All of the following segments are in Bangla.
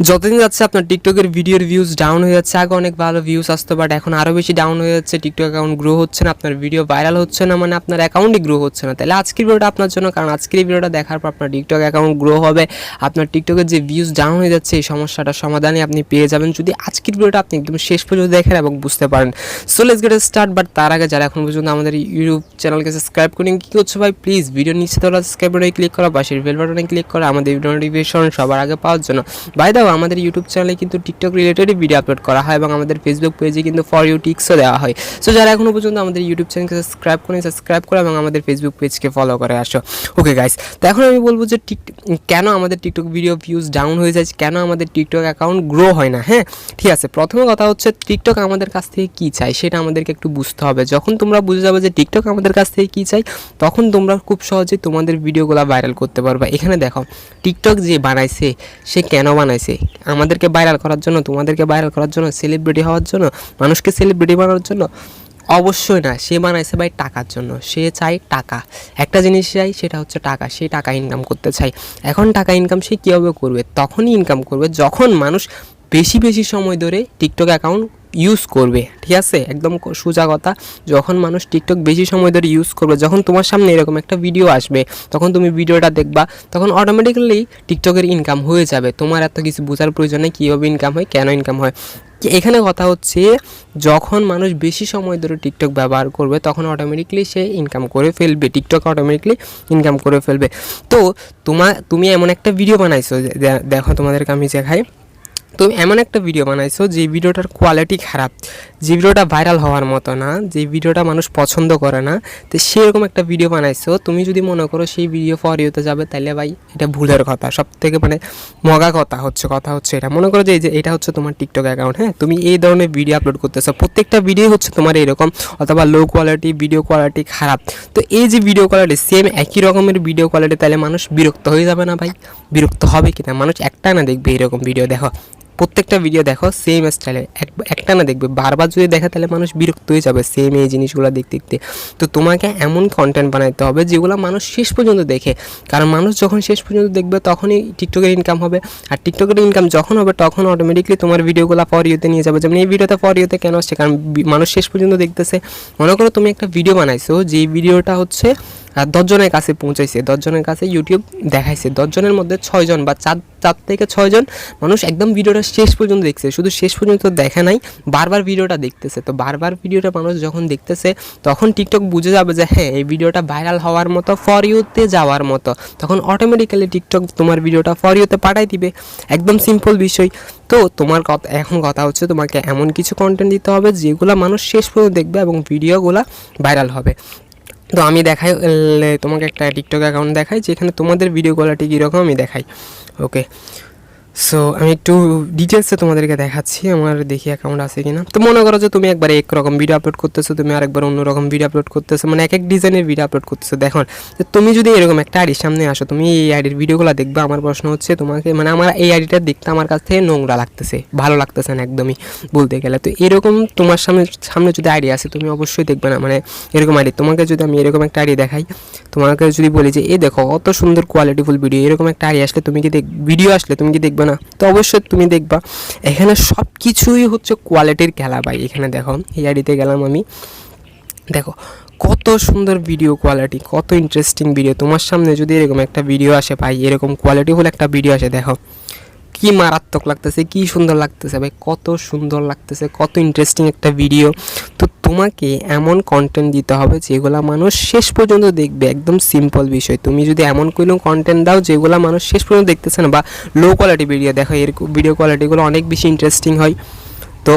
যতদিন যাচ্ছে আপনার টিকটকের ভিডিওর ভিউজ ডাউন হয়ে যাচ্ছে, আগে অনেক ভালো ভিউজ আসতো বাট এখন আরও বেশি ডাউন হয়ে যাচ্ছে টিকটক অ্যাকাউন্ট গ্রো হচ্ছে না, আপনার ভিডিও ভাইরাল হচ্ছে না মানে আপনার অ্যাকাউন্টই গ্রো হচ্ছে না। তাহলে আজকের ভিডিওটা আপনার জন্য, কারণ আজকের ভিডিওটা দেখার পর আপনার টিকটক অ্যাকাউন্ট গ্রো হবে, আপনার টিকটকের যে ভিউজ ডাউন হয়ে যাচ্ছে, এই সমস্যাটার সমাধানে আপনি পেয়ে যাবেন যদি আজকের ভিডিওটা আপনি একদম শেষ পর্যন্ত দেখেন এবং বুঝতে পারেন। So let's get start but তার আগে যারা এখন পর্যন্ত আমাদের ইউটিউব চ্যানেলকে সাবস্ক্রাইব করেন, কী করছ ভাই? প্লিজ ভিডিও নিচে তোলা সাবস্ক্রাইব বাটনে ক্লিক করা, পাশের বেল বাটনে ক্লিক করা, আমাদের ভিডিও নোটিফিকেশন সবার আগে পাওয়ার জন্য। বাই দাও আমাদের ইউটিউব চ্যানেলে কিন্তু টিকটক রিলেটেডই ভিডিও আপলোড করা হয় এবং আমাদের ফেসবুক পেজে কিন্তু ফর ইউ টিক্সও দেওয়া হয়। সো যারা এখনও পর্যন্ত আমাদের ইউটিউব চ্যানেলকে সাবস্ক্রাইব করেন সাবস্ক্রাইব করো এবং আমাদের ফেসবুক পেজকে ফলো করে আসো। ওকে গাইস তো এখন আমি বলব যে টিক, কেন আমাদের টিকটক ভিডিও ভিউজ ডাউন হয়ে যায়, কেন আমাদের টিকটক অ্যাকাউন্ট গ্রো হয় না হ্যাঁ? ঠিক আছে, প্রথমে কথা হচ্ছে টিকটক আমাদের কাছ থেকে কী চাই সেটা আমাদেরকে একটু বুঝতে হবে। যখন তোমরা বুঝে যাবে যে টিকটক আমাদের কাছ থেকে কী চাই তখন তোমরা খুব সহজেই তোমাদের ভিডিওগুলো ভাইরাল করতে পারবে। এখানে দেখো টিকটক যে বানাইছে, সে কেন বানাইছে? আমাদেরকে ভাইরাল করার জন্য, তোমাদেরকে ভাইরাল করার জন্য সেলিব্রিটি হওয়ার জন্য, মানুষকে সেলিব্রিটি বানানোর জন্য অবশ্যই না, সে বানাইছে ভাই টাকার জন্য, সে চাই টাকা। একটা জিনিস চাই, সেটা হচ্ছে টাকা, সে টাকা ইনকাম করতে চাই। এখন টাকা ইনকাম সে কীভাবে করবে? তখনই ইনকাম করবে, যখন মানুষ বেশি বেশি সময় ধরে টিকটক অ্যাকাউন্ট ইউজ করবে, ঠিক আছে? একদম সোজা কথা, যখন মানুষ টিকটক বেশি সময় ধরে ইউজ করবে, যখন তোমার সামনে এরকম একটা ভিডিও আসবে, তখন তুমি ভিডিওটা দেখবা, তখন অটোমেটিক্যালি টিকটকের ইনকাম হয়ে যাবে। তোমার এত কিছু বোঝার প্রয়োজন নেই, কীভাবে ইনকাম হয়, কেন ইনকাম হয়। এখানে কথা হচ্ছে, যখন মানুষ বেশি সময় ধরে টিকটক ব্যবহার করবে, তখন অটোমেটিকলি সে ইনকাম করে ফেলবে টিকটক অটোমেটিকলি ইনকাম করে ফেলবে। তো তোমার তুমি এমন একটা ভিডিও বানাইছো দেখো তোমাদেরকে আমি দেখাই। তুমি এমন একটা ভিডিও বানাইছো যে ভিডিওটার কোয়ালিটি খারাপ। যে ভিডিওটা ভাইরাল হওয়ার মতো না, যে ভিডিওটা মানুষ পছন্দ করে না, তো সেরকম একটা ভিডিও বানাইছো। তুমি যদি মনে করো সেই ভিডিও ফর ইউতে যাবে তাহলে ভাই এটা ভুলের কথা। সব থেকে মানে মগা কথা হচ্ছে কথা হচ্ছে এটা। মনে করো যে এই যে এটা হচ্ছে তোমার টিকটক অ্যাকাউন্ট হ্যাঁ? তুমি এই ধরনের ভিডিও আপলোড করতেছো। প্রত্যেকটা ভিডিও হচ্ছে তোমার এরকম, অথবা লো কোয়ালিটি ভিডিও কোয়ালিটি খারাপ। তো এই যে ভিডিও কোয়ালিটি সেম একই রকমের ভিডিও কোয়ালিটি তাহলে মানুষ বিরক্ত হয়ে যাবে না ভাই? বিরক্ত হবে কি না? মানুষ একটা না দেখবে এরকম ভিডিও দেখো। প্রত্যেকটা ভিডিও দেখো সেম স্টাইলে একটা না দেখবে, বারবার যদি দেখে তাহলে মানুষ বিরক্ত হয়ে যাবে সেম এই জিনিসগুলো দেখতে দেখতে। তো তোমাকে এমন কন্টেন্ট বানাইতে হবে যেগুলো মানুষ শেষ পর্যন্ত দেখে। কারণ মানুষ যখন শেষ পর্যন্ত দেখবে, তখনই টিকটকের ইনকাম হবে। আর টিকটকের ইনকাম যখন হবে, তখন অটোমেটিকলি তোমার ভিডিওগুলো ফর ইউতে নিয়ে যাবে। যেমন এই ভিডিওটা ফর ইউতে কেন আসছে? কারণ মানুষ শেষ পর্যন্ত দেখতেছে। মনে করো তুমি একটা ভিডিও বানাইছো যে ভিডিওটা হচ্ছে দশজনের কাছে পৌঁছাইছে, দশজনের কাছে ইউটিউব দেখাইছে। দশজনের মধ্যে ছয়জন বা চার চার থেকে ছয়জন মানুষ একদম ভিডিওটা শেষ পর্যন্ত দেখছে। শুধু শেষ পর্যন্ত দেখা নাই, বারবার ভিডিওটা দেখতেছে। তো বারবার ভিডিওটা মানুষ যখন দেখতেছে, তখন টিকটক বুঝে যাবে যে হ্যাঁ এই ভিডিওটা ভাইরাল হওয়ার মতো ফর ইউতে যাওয়ার মতো। তখন অটোমেটিক্যালি টিকটক তোমার ভিডিওটা ফর ইউতে পাঠাই দিবে। একদম সিম্পল বিষয়। তো তোমার কথা এখন কথা হচ্ছে তোমাকে এমন কিছু কন্টেন্ট দিতে হবে, যেগুলো মানুষ শেষ পর্যন্ত দেখবে এবং ভিডিওগুলো ভাইরাল হবে। তো আমি দেখাই তোমাকে একটা টিকটক অ্যাকাউন্ট দেখাই, যেখানে তোমাদের ভিডিও কোয়ালিটি কীরকম আমি দেখাই ওকে সো আমি একটু ডিটেলসে তোমাদেরকে দেখাচ্ছি, আমার দেখি অ্যাকাউন্ট আছে কিনা। তো মনে করো যে তুমি একবার এক রকম ভিডিও আপলোড করতেছো, তুমি আরেকবার অন্য রকম ভিডিও আপলোড করতেছো মানে এক এক ডিজাইনের ভিডিও আপলোড করতেছো, দেখো যে তুমি যদি এরকম একটা আইডির সামনে আসো, তুমি এই আইডির ভিডিওগুলো দেখবে, আমার প্রশ্ন হচ্ছে তোমাকে মানে আমার এই আইডিটা দেখতে আমার কাছ থেকে নোংরা লাগতেছে, ভালো লাগতেছে না একদমই, বলতে গেলে। তো এরকম তোমার সামনে সামনে যদি আইডি আছে তুমি অবশ্যই দেখবে না মানে এরকম আইডি। তোমাকে যদি আমি এরকম একটা আইডি দেখাই, তোমাকে যদি বলি যে এ দেখো, অত সুন্দর কোয়ালিটিফুল ভিডিও এরকম একটা আইডি আসলে তুমি কি দেখ ভিডিও আসলে তুমি কি দেখবে না। তো অবশ্যই তুমি দেখবা, এখানে সব কিছুই হচ্ছে কোয়ালিটির খেলা ভাই। এখানে দেখো হিয়ারিতে গেলাম আমি। দেখো, কত সুন্দর ভিডিও কোয়ালিটি কত ইন্টারেস্টিং ভিডিও তোমার সামনে যদি এরকম একটা ভিডিও আসে ভাই, এরকম কোয়ালিটি হলে একটা ভিডিও আসে, দেখো। কি মারাত্মক লাগতেছে, কি সুন্দর লাগতেছে ভাই, কত সুন্দর লাগতেছে, কত ইন্টারেস্টিং একটা ভিডিও তো তোমাকে এমন কন্টেন্ট দিতে হবে যেগুলো মানুষ শেষ পর্যন্ত দেখবে, একদম সিম্পল বিষয়। তুমি যদি এমন কোনো কন্টেন্ট দাও যেগুলো মানুষ শেষ পর্যন্ত দেখতেছে না বা লো কোয়ালিটি ভিডিও দেখো এর ভিডিও কোয়ালিটিগুলো অনেক বেশি ইন্টারেস্টিং হয়। তো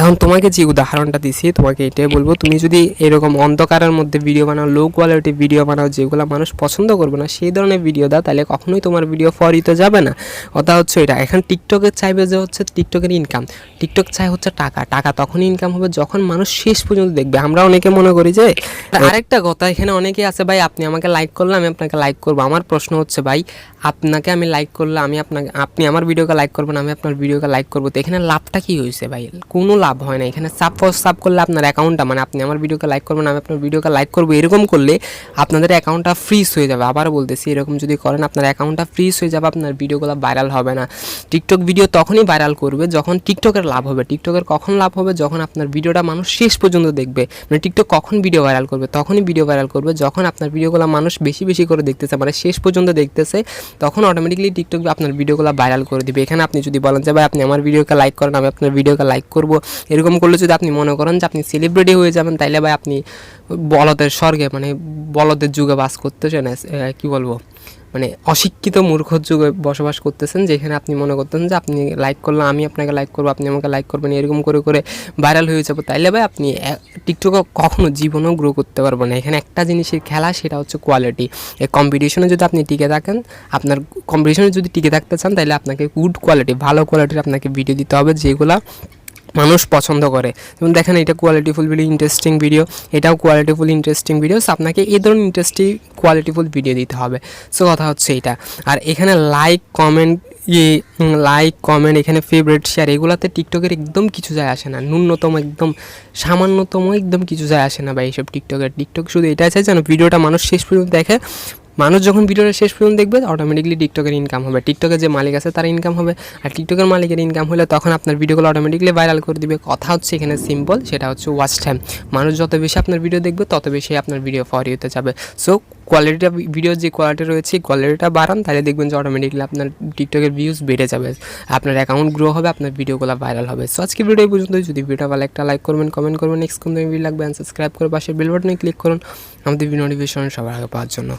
এখন তোমাকে যে উদাহরণটা দিছি তোমাকে এটাই বলব তুমি যদি এরকম অন্ধকারের মধ্যে ভিডিও বানাও লো কোয়ালিটি ভিডিও বানাও যেগুলো মানুষ পছন্দ করবে না সেই ধরনের ভিডিও দাও তাহলে কখনোই তোমার ভিডিও ফরিতে যাবে না। কথা হচ্ছে এটা এখন টিকটকে চাইবে যে হচ্ছে টিকটকের ইনকাম টিকটক চাই হচ্ছে টাকা টাকা তখনই ইনকাম হবে যখন মানুষ শেষ পর্যন্ত দেখবে। আমরা অনেকে মনে করি যে আরেকটা কথা এখানে অনেকে আছে ভাই আপনি আমাকে লাইক করলে আমি আপনাকে লাইক করব। আমার প্রশ্ন হচ্ছে ভাই আপনাকে আমি লাইক করলে আমি আপনাকে আপনি আমার ভিডিওকে লাইক করবেন আমি আপনার ভিডিওকে লাইক করব? তো এখানে লাভটা কী হয়েছে ভাই? কোনো লাভ হয় না। এখানে সাব ফর সাব করলে আপনার অ্যাকাউন্টটা মানে আপনি আমার ভিডিওকে লাইক করবেন, আমি আপনার ভিডিওকে লাইক করব, এরকম করলে আপনাদের অ্যাকাউন্টটা ফ্রিজ হয়ে যাবে। আবারও বলতেছি, এরকম যদি করেন, আপনার অ্যাকাউন্টটা ফ্রিজ হয়ে যাবে, আপনার ভিডিওগুলো ভাইরাল হবে না। টিকটক ভিডিও তখনই ভাইরাল করবে যখন টিকটকের লাভ হবে। টিকটকের কখন লাভ হবে? যখন আপনার ভিডিওটা মানুষ শেষ পর্যন্ত দেখবে। মানে টিকটক কখন ভিডিও ভাইরাল করবে? তখনই ভিডিও ভাইরাল করবে। যখন আপনার ভিডিওগুলো মানুষ বেশি বেশি করে দেখতেছে মানে শেষ পর্যন্ত দেখতেছে, তখন অটোমেটিকলি টিকটক আপনার ভিডিওগুলো ভাইরাল করে দিবে। এখানে আপনি যদি বলেন যে, ভাই, আপনি আমার ভিডিওকে লাইক করেন, আমি আপনার ভিডিওকে লাইক করব। এরকম করলে যদি আপনি মনে করেন যে আপনি সেলিব্রিটি হয়ে যাবেন, তাইলে ভাই আপনি বলদের স্বর্গে মানে বলদের যুগে বাস করতেছেন কি বলব? মানে অশিক্ষিত মূর্খর যুগে বসবাস করতেছেন, যেখানে আপনি মনে করতেন যে আপনি লাইক করলে আমি আপনাকে লাইক করব, আপনি আমাকে লাইক করবেন, এরকম করে করে ভাইরাল হয়ে যাব। তাইলে ভাই আপনি টিকটকে কখনো জীবনেও গ্রো করতে পারবেন না। এখানে একটা জিনিসের খেলা, সেটা হচ্ছে কোয়ালিটি এই কম্পিটিশনে যদি আপনি টিকে থাকেন, আপনার কম্পিটিশনে যদি টিকে থাকতে চান তাহলে আপনাকে গুড কোয়ালিটি ভালো কোয়ালিটির আপনাকে ভিডিও দিতে হবে, যেগুলা মানুষ পছন্দ করে। যেমন দেখেন এটা কোয়ালিটিফুল ভিডিও ইন্টারেস্টিং ভিডিও এটাও কোয়ালিটিফুল ইন্টারেস্টিং ভিডিও সো আপনাকে এই ধরনের ইন্টারেস্টিং কোয়ালিটিফুল ভিডিও দিতে হবে। সো কথা হচ্ছে এটা। আর এখানে লাইক কমেন্ট ইয়ে লাইক কমেন্ট এখানে ফেভারিট শেয়ার এগুলাতে টিকটকের একদম কিছু যায় আসে না। ন্যূনতম একদম, সামান্যতম একদম কিছু যায় আসে না বা এইসব টিকটকের টিকটক শুধু এটাই চাই যেন ভিডিওটা মানুষ শেষ পর্যন্ত দেখে। মানুষ যখন ভিডিওটা শেষ পর্যন্ত দেখবে অটোমেটিকলি টিকটকের ইনকাম হবে। টিকটকের যে মালিক আছে, তার ইনকাম হবে। আর টিকটকের মালিকের ইনকাম হলে তখন আপনার ভিডিওগুলো অটোমেটিকলি ভাইরাল করে দিবে। কথা হচ্ছে এখানে সিম্পল সেটা হচ্ছে ওয়াচ টাইম মানুষ যত বেশি আপনার ভিডিও দেখবে, তত বেশি আপনার ভিডিও ফর হতে যাবে। সো কোয়ালিটিটা ভিডিওর যে কোয়ালিটি রয়েছে কোয়ালিটিটা বাড়ান, তাহলে দেখবেন যে অটোমেটিকলি আপনার টিকটকের ভিউজ বেড়ে যাবে। আপনার অ্যাকাউন্ট গ্রো হবে, আপনার ভিডিওগুলো ভাইরাল হবে। সো আজকে ভিডিও পর্যন্ত যদি ভিডিওটা ভালো একটা লাইক করবেন কমেন্ট করবেন নেক্সট কোন ভিডিও লাগবে সাবস্ক্রাইব করে পাশে বেল বাটনে ক্লিক করুন। আমাদের ভিডিও নোটিফিকেশন সবার আগে পাওয়ার জন্য।